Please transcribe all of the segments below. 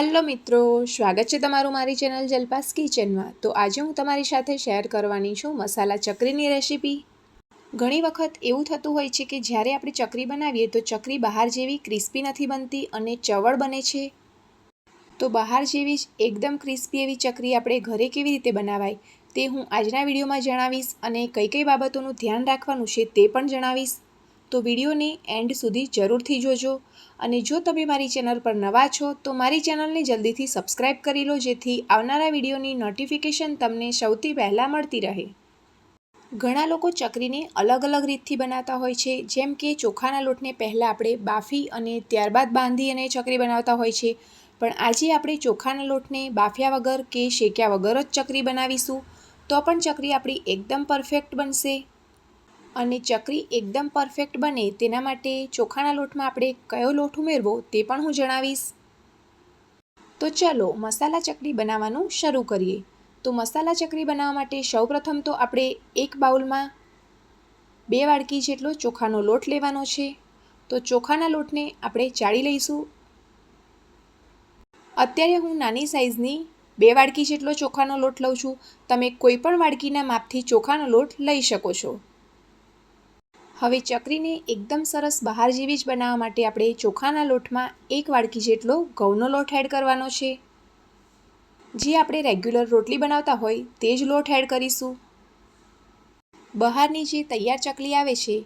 Hello મિત્રો, સ્વાગત છે તમારું મારી ચેનલ જલપાસ કિચનમાં. તો આજે હું તમારી સાથે શેર કરવાની છું મસાલા ચકરીની રેસીપી. ઘણી વખત એવું થતું હોય છે કે જ્યારે આપણે ચકરી બનાવીએ તો ચકરી બહાર જેવી ક્રિસ્પી નથી બનતી અને ચવળ બને છે. તો બહાર જેવી જ એકદમ ક્રિસ્પી એવી ચકરી આપણે ઘરે કેવી રીતે બનાવાય તે હું આજના વિડીયોમાં જણાવીશ અને કઈ કઈ બાબતોનું ધ્યાન રાખવાનું છે તે પણ જણાવીશ. તો વિડીયોને એન્ડ સુધી જરૂરથી જોજો. અને જો તમે મારી ચેનલ પર નવા છો, તો મારી ચેનલને જલ્દીથી સબસ્ક્રાઇબ કરી લો, જેથી આવનારા વિડીયોની નોટિફિકેશન તમને સૌથી પહેલાં મળતી રહે. ઘણા લોકો ચકરીને અલગ અલગ રીતથી બનાવતા હોય છે, જેમ કે ચોખાના લોટને પહેલાં આપણે બાફી અને ત્યારબાદ બાંધી અને ચકરી બનાવતા હોય છે. પણ આજે આપણે ચોખાના લોટને બાફ્યા વગર કે શેક્યા વગર જ ચકરી બનાવીશું, તો પણ ચકરી આપણી એકદમ પરફેક્ટ બનશે. અને ચકરી એકદમ પરફેક્ટ બને તેના માટે ચોખાના લોટમાં આપણે કયો લોટ ઉમેરવો તે પણ હું જણાવીશ. તો ચલો મસાલા ચકરી બનાવવાનું શરૂ કરીએ. તો મસાલા ચકરી બનાવવા માટે સૌપ્રથમ તો આપણે એક બાઉલમાં બે વાડકી જેટલો ચોખાનો લોટ લેવાનો છે. તો ચોખાના લોટને આપણે ચાળી લઈશું. અત્યારે હું નાની સાઇઝની બે વાડકી જેટલો ચોખાનો લોટ લઉં છું. તમે કોઈ પણ વાડકીના માપથી ચોખાનો લોટ લઈ શકો છો. હવે ચકરીને એકદમ સરસ બહાર જેવી જ બનાવવા માટે આપણે ચોખાના લોટમાં એક વાડકી જેટલો ઘઉંનો લોટ એડ કરવાનો છે. જે આપણે રેગ્યુલર રોટલી બનાવતા હોય તે જ લોટ એડ કરીશું. બહારની જે તૈયાર ચકલી આવે છે,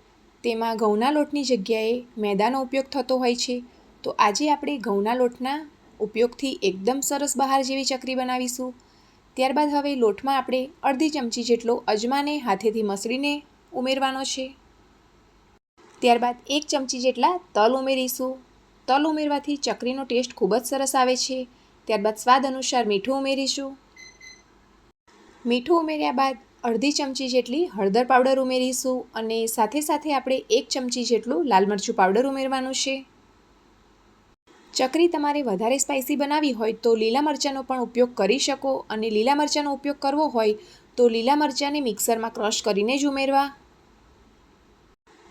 તેમાં ઘઉંના લોટની જગ્યાએ મેદાનો ઉપયોગ થતો હોય છે. તો આજે આપણે ઘઉંના લોટના ઉપયોગથી એકદમ સરસ બહાર જેવી ચકરી બનાવીશું. ત્યારબાદ હવે લોટમાં આપણે અડધી ચમચી જેટલો અજમાને હાથેથી મસળીને ઉમેરવાનો છે. ત્યારબાદ એક ચમચી જેટલા તલ ઉમેરીશું. તલ ઉમેરવાથી ચકરીનો ટેસ્ટ ખૂબ જ સરસ આવે છે. ત્યારબાદ સ્વાદ અનુસાર મીઠું ઉમેરીશું. મીઠું ઉમેર્યા બાદ અડધી ચમચી જેટલી હળદર પાવડર ઉમેરીશું અને સાથે સાથે આપણે એક ચમચી જેટલું લાલ મરચું પાવડર ઉમેરવાનું છે. ચકરી તમારે વધારે સ્પાઇસી બનાવી હોય તો લીલા મરચાંનો પણ ઉપયોગ કરી શકો અને લીલા મરચાંનો ઉપયોગ કરવો હોય તો લીલા મરચાંને મિક્સરમાં ક્રશ કરીને જ ઉમેરવા.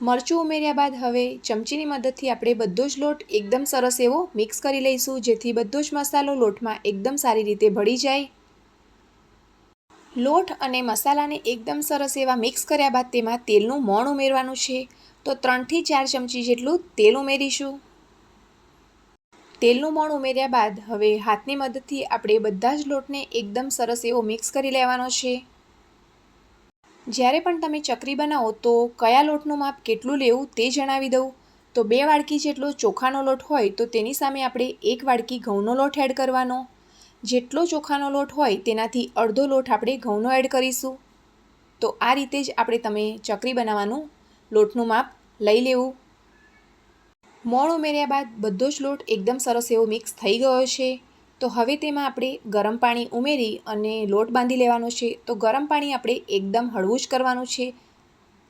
મરચું ઉમેર્યા બાદ હવે ચમચીની મદદથી આપણે બધો જ લોટ એકદમ સરસ એવો મિક્સ કરી લઈશું, જેથી બધો જ મસાલો લોટમાં એકદમ સારી રીતે ભળી જાય. લોટ અને મસાલાને એકદમ સરસ એવા મિક્સ કર્યા બાદ તેમાં તેલનું મોણ ઉમેરવાનું છે. તો ત્રણથી ચાર ચમચી જેટલું તેલ ઉમેરીશું. તેલનું મોણ ઉમેર્યા બાદ હવે હાથની મદદથી આપણે બધા જ લોટને એકદમ સરસ એવો મિક્સ કરી લેવાનો છે. જ્યારે પણ તમે ચકરી બનાવો તો કયા લોટનું માપ કેટલું લેવું તે જણાવી દઉં? તો બે વાડકી જેટલો ચોખાનો લોટ હોય તો તેની સામે આપણે એક વાડકી ઘઉંનો લોટ એડ કરવાનો. જેટલો ચોખાનો લોટ હોય તેનાથી અડધો લોટ આપણે ઘઉંનો એડ કરીશું. તો આ રીતે જ આપણે તમે ચકરી બનાવવાનું લોટનું માપ લઈ લેવું. મોણ ઉમેર્યા બાદ બધો જ લોટ એકદમ સરસ એવો મિક્સ થઈ ગયો છે. તો હવે તેમાં આપણે ગરમ પાણી ઉમેરી અને લોટ બાંધી લેવાનો છે. તો ગરમ પાણી આપણે એકદમ હળવું જ કરવાનું છે.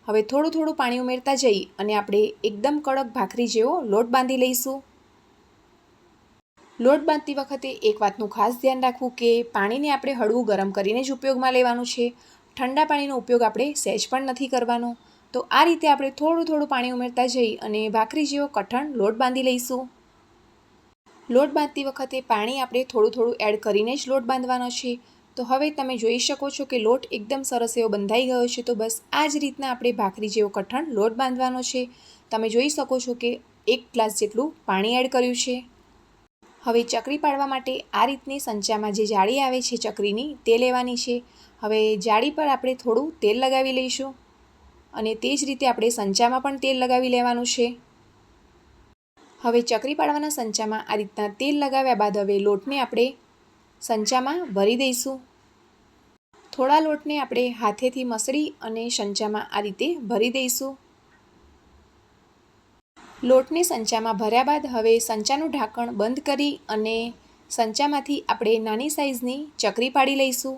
હવે થોડું થોડું પાણી ઉમેરતા જઈ અને આપણે એકદમ કડક ભાખરી જેવો લોટ બાંધી લઈશું. લોટ બાંધતી વખતે એક વાતનું ખાસ ધ્યાન રાખવું કે પાણીને આપણે હળવું ગરમ કરીને જ ઉપયોગમાં લેવાનું છે. ઠંડા પાણીનો ઉપયોગ આપણે સહેજ પણ નથી કરવાનો. તો આ રીતે આપણે થોડું થોડું પાણી ઉમેરતા જઈ અને ભાખરી જેવો કઠણ લોટ બાંધી લઈશું. લોટ બાંધતી વખતે પાણી આપણે થોડું થોડું એડ કરીને જ લોટ બાંધવાનો છે. તો હવે તમે જોઈ શકો છો કે લોટ એકદમ સરસ એવો બંધાઈ ગયો છે. તો બસ આ જ રીતના આપણે ભાખરી જેવો કઠણ લોટ બાંધવાનો છે. તમે જોઈ શકો છો કે એક ગ્લાસ જેટલું પાણી એડ કર્યું છે. હવે ચકરી પાડવા માટે આ રીતની સંચામાં જે જાળી આવે છે ચકરીની તે લેવાની છે. હવે જાળી પર આપણે થોડું તેલ લગાવી લઈશું. અને તે જ રીતે આપણે સંચામાં પણ તેલ લગાવી લેવાનું છે. હવે ચકરી પાડવાના સંચામાં આ રીતના તેલ લગાવ્યા બાદ હવે લોટને આપણે સંચામાં ભરી દઈશું. થોડા લોટને આપણે હાથેથી મસળી અને સંચામાં આ રીતે ભરી દઈશું. લોટને સંચામાં ભર્યા બાદ હવે સંચાનું ઢાંકણ બંધ કરી અને સંચામાંથી આપણે નાની સાઈઝની ચકરી પાડી લઈશું.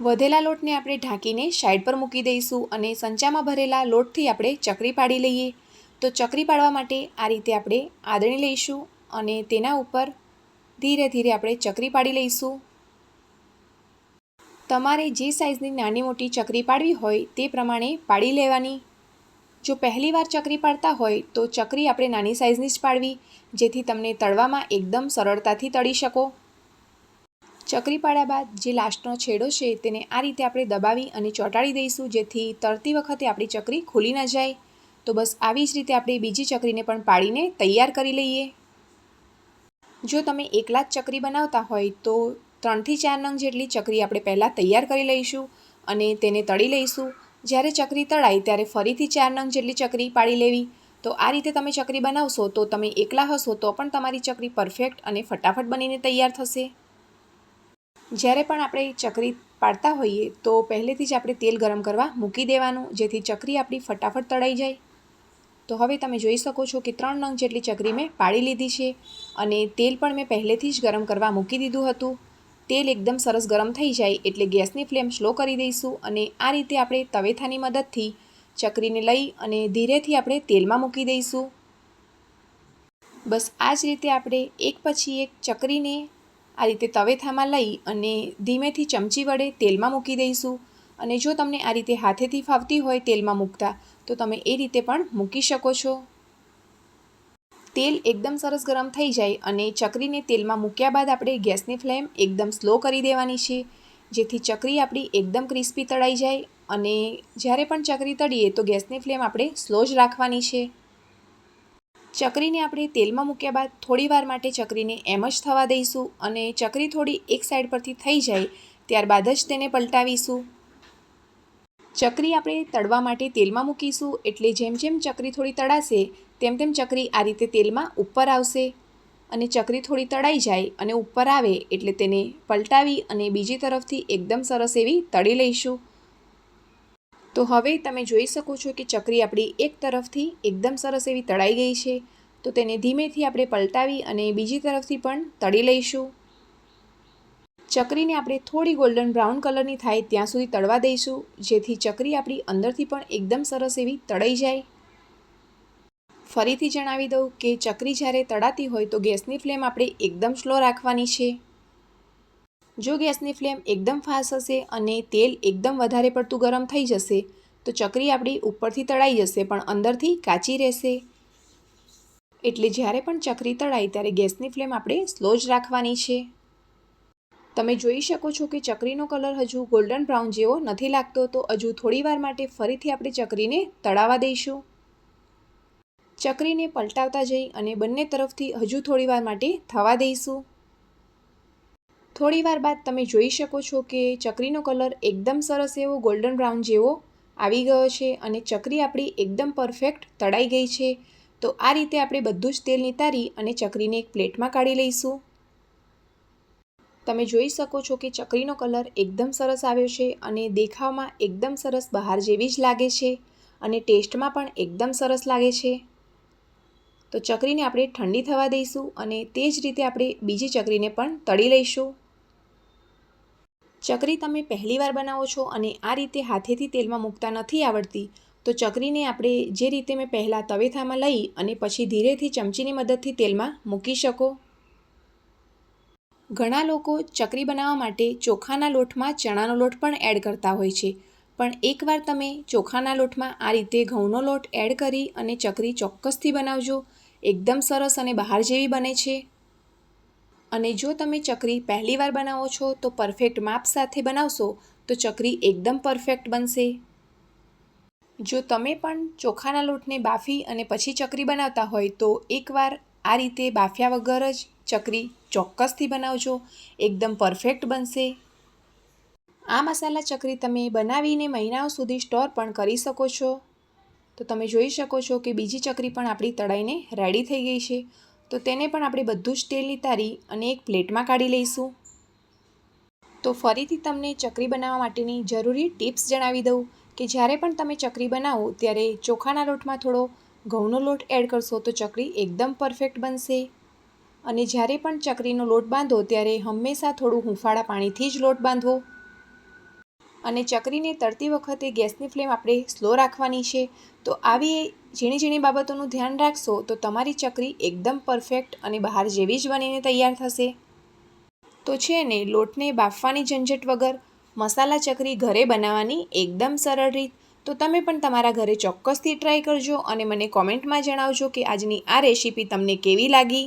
વધેલા લોટને આપણે ઢાંકીને સાઈડ પર મૂકી દઈશું અને સંચામાં ભરેલા લોટથી આપણે ચકરી પાડી લઈએ. તો ચકરી પાડવા માટે આ રીતે આપણે આદરણી લઈશું અને તેના ઉપર ધીરે ધીરે આપણે ચકરી પાડી લઈશું. તમારે જે સાઇઝની નાની મોટી ચકરી પાડવી હોય તે પ્રમાણે પાડી લેવાની. જો પહેલીવાર ચકરી પાડતા હોય તો ચકરી આપણે નાની સાઇઝની જ પાડવી, જેથી તમને તળવામાં એકદમ સરળતાથી તળી શકો. ચકરી પાડ્યા બાદ જે લાસ્ટનો છેડો છે તેને આ રીતે આપણે દબાવી અને ચોંટાડી દઈશું, જેથી તળતી વખતે આપણી ચકરી ખુલી ન જાય. તો બસ આવી જ રીતે આપણે બીજી ચકરીને પણ પાડીને તૈયાર કરી લઈએ. જો તમે એકલા જ ચકરી બનાવતા હોય તો ત્રણથી ચાર નંગ જેટલી ચકરી આપણે પહેલાં તૈયાર કરી લઈશું અને તેને તળી લઈશું. જ્યારે ચકરી તળાય ત્યારે ફરીથી ચાર નંગ જેટલી ચકરી પાડી લેવી. તો આ રીતે તમે ચકરી બનાવશો તો તમે એકલા હશો તો પણ તમારી ચકરી પરફેક્ટ અને ફટાફટ બનીને તૈયાર થશે. જ્યારે પણ આપણે ચકરી પાડતા હોઈએ તો પહેલેથી જ આપણે તેલ ગરમ કરવા મૂકી દેવાનું, જેથી ચકરી આપણી ફટાફટ તળાઈ જાય. તો હવે તમે જોઈ શકો છો કે ત્રણ નંગ જેટલી ચકરી મેં પાડી લીધી છે અને તેલ પણ મેં પહેલેથી જ ગરમ કરવા મૂકી દીધું હતું. તેલ એકદમ સરસ ગરમ થઈ જાય એટલે ગેસની ફ્લેમ સ્લો કરી દઈશું અને આ રીતે આપણે તવેથાની મદદથી ચકરીને લઈ અને ધીરેથી આપણે તેલમાં મૂકી દઈશું. બસ આ જ રીતે આપણે એક પછી એક ચકરીને આ રીતે તવેથામાં લઈ અને ધીમેથી ચમચી વડે તેલમાં મૂકી દઈશું. અને જો તમને આ રીતે હાથેથી ફાવતી હોય તેલમાં મૂકતા, તો તમે એ રીતે પણ મૂકી શકો છો. તેલ એકદમ સરસ ગરમ થઈ જાય અને ચકરીને તેલમાં મૂક્યા બાદ આપણે ગેસની ફ્લેમ એકદમ સ્લો કરી દેવાની છે. જેથી ચકરી આપણી એકદમ ક્રિસ્પી તળાઈ જાય અને જ્યારે પણ ચકરી તળીએ, તો ગેસની ફ્લેમ આપણે સ્લો જ રાખવાની છે. ચકરીને આપણે તેલમાં મૂક્યા બાદ થોડી વાર માટે ચકરીને એમ જ થવા દઈશું અને ચકરી થોડી એક સાઈડ પરથી થઈ જાય, ત્યારબાદ જ તેને પલટાવીશું. ચકરી આપણે તળવા માટે તેલમાં મૂકીશું, એટલે જેમ જેમ ચકરી થોડી તળાશે, તેમ તેમ ચકરી આ રીતે તેલમાં ઉપર આવશે. અને ચકરી થોડી તળાઈ જાય અને ઉપર આવે, એટલે તેને પલટાવી અને બીજી તરફથી એકદમ સરસ એવી તળી લઈશું. તો હવે તમે જોઈ શકો છો કે ચકરી આપણી એક તરફથી એકદમ સરસ એવી તળાઈ ગઈ છે. તો તેને ધીમેથી આપણે પલટાવી અને બીજી તરફથી પણ તળી લઈશું. ચકરીને આપણે થોડી ગોલ્ડન બ્રાઉન કલરની થાય ત્યાં સુધી તળવા દઈશું, જેથી ચકરી આપણી અંદરથી પણ એકદમ સરસ એવી તળાઈ જાય. ફરીથી જણાવી દઉં કે ચકરી જ્યારે તળાતી હોય તો ગેસની ફ્લેમ આપણે એકદમ સ્લો રાખવાની છે. જો ગેસની ફ્લેમ એકદમ ફાસ્ટ હશે અને તેલ એકદમ વધારે પડતું ગરમ થઈ જશે, તો ચકરી આપણી ઉપરથી તળાઈ જશે પણ અંદરથી કાચી રહેશે. એટલે જ્યારે પણ ચકરી તળાય ત્યારે ગેસની ફ્લેમ આપણે સ્લો જ રાખવાની છે. તમે જોઈ શકો છો કે ચકરીનો કલર હજુ ગોલ્ડન બ્રાઉન જેવો નથી લાગતો, તો હજુ થોડી વાર માટે ફરીથી આપણે ચકરીને તળાવવા દઈશું. ચકરીને પલટાવતા જઈ અને બંને તરફથી હજુ થોડીવાર માટે થવા દઈશું. થોડીવાર બાદ તમે જોઈ શકો છો કે ચકરીનો કલર એકદમ સરસ એવો ગોલ્ડન બ્રાઉન જેવો આવી ગયો છે અને ચકરી આપણી એકદમ પરફેક્ટ તળાઈ ગઈ છે. તો આ રીતે આપણે બધું જ તેલ નિતારી અને ચકરીને એક પ્લેટમાં કાઢી લઈશું. તમે જોઈ શકો છો કે ચકરીનો કલર એકદમ સરસ આવ્યો છે અને દેખાવમાં એકદમ સરસ બહાર જેવી જ લાગે છે અને ટેસ્ટમાં પણ એકદમ સરસ લાગે છે. તો ચકરીને આપણે ઠંડી થવા દઈશું અને તે જ રીતે આપણે બીજી ચકરીને પણ તળી લઈશું. ચકરી તમે પહેલીવાર બનાવો છો અને આ રીતે હાથેથી તેલમાં મૂકતા નથી આવડતી, તો ચકરીને આપણે જે રીતે મેં પહેલાં તવેથામાં લઈ અને પછી ધીરેથી ચમચીની મદદથી તેલમાં મૂકી શકો. ઘણા લોકો ચકરી બનાવવા માટે ચોખાના લોટમાં ચણાનો લોટ પણ એડ કરતા હોય છે. પણ એકવાર તમે ચોખાના લોટમાં આ રીતે ઘઉંનો લોટ એડ કરી અને ચકરી ચોક્કસથી બનાવજો. એકદમ સરસ અને બહાર જેવી બને છે. અને જો તમે ચકરી પહેલીવાર બનાવો છો તો પરફેક્ટ માપ સાથે બનાવશો તો ચકરી એકદમ પરફેક્ટ બનશે. જો તમે પણ ચોખાના લોટને બાફી અને પછી ચકરી બનાવતા હોય તો એકવાર આ રીતે બાફ્યા વગર જ ચકરી ચોક્કસથી બનાવજો. એકદમ પરફેક્ટ બનશે. આ મસાલા ચકરી તમે બનાવીને મહિનાઓ સુધી સ્ટોર પણ કરી શકો છો. તો તમે જોઈ શકો છો કે બીજી ચકરી પણ આપણી તળાઈને રેડી થઈ ગઈ છે. તો તેને પણ આપણે બધું જ તેલ તારી અને એક પ્લેટમાં કાઢી લઈશું. તો ફરીથી તમને ચકરી બનાવવા માટેની જરૂરી ટિપ્સ જણાવી દઉં કે જ્યારે પણ તમે ચકરી બનાવો ત્યારે ચોખાના લોટમાં થોડો ઘઉંનો લોટ એડ કરશો તો ચકરી એકદમ પરફેક્ટ બનશે. અને જ્યારે પણ ચકરીનો લોટ બાંધો, ત્યારે હંમેશા થોડું હુંફાળા પાણીથી જ લોટ બાંધવો. અને ચકરીને તળતી વખતે ગેસની ફ્લેમ આપણે સ્લો રાખવાની છે. તો આવી ઝીણી ઝીણી બાબતોનું ધ્યાન રાખશો, તો તમારી ચકરી એકદમ પરફેક્ટ અને બહાર જેવી જ બનીને તૈયાર થશે. તો છે ને, લોટને બાફવાની ઝંઝટ વગર મસાલા ચકરી ઘરે બનાવવાની એકદમ સરળ રીત. તો તમે પણ તમારા ઘરે ચોક્કસથી ટ્રાય કરજો અને મને કોમેન્ટમાં જણાવજો કે આજની આ રેસીપી તમને કેવી લાગી.